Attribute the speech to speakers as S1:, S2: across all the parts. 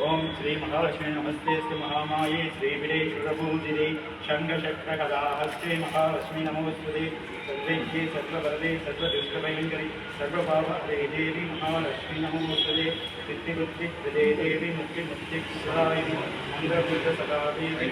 S1: ఓం శ్రీ మహాలక్ష్మీ నమస్తే శ్రీ మహామాయే శ్రీ విరేశ్వరభూజిరే షంగచక్రకదాహస్తే మహాలక్ష్మీ నమోస్తుదే. సర్వేజ్ఞే సర్వరదే సర్వదుష్టభయంకరి సర్వభావే దేవి మహాలక్ష్మీ నమోస్తుదే. సిద్ధివృత్తి ప్రదే దేవి ముక్తి ముక్తి సుధాయిని మంగళబుద్ధ సదాదేవి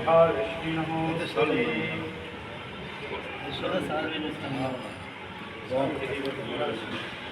S1: మహాలక్ష్మీ
S2: నమోస్తుదే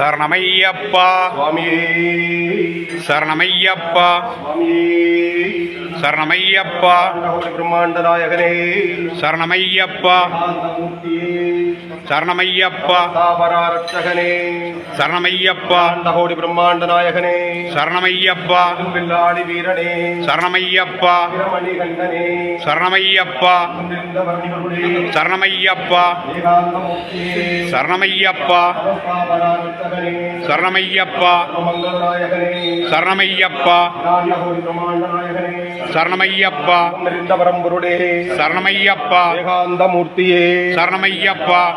S3: சரணமையப்பா சரணமையப்பா சரணமையப்பா
S2: பிரம்மாண்ட நாயகனே
S3: சரணமையப்பா சரணமையப்பா
S2: தாபராரட்சகனே
S3: சரணமையப்பா
S2: அண்டகோடி பிரம்மாண்ட நாயகனே
S3: சரணமையப்பா
S2: பில்லாடி வீரனே
S3: சரணமையப்பா சரணமையப்பா சரணமையப்பா சரணமையப்பா சரணமையப்பா. சரணமையப்பா.
S2: சரணமையப்பா. நாயகனே
S3: சரணமையப்பா.
S2: நிறைந்த பரம்பொருளே
S3: சரணமையப்பா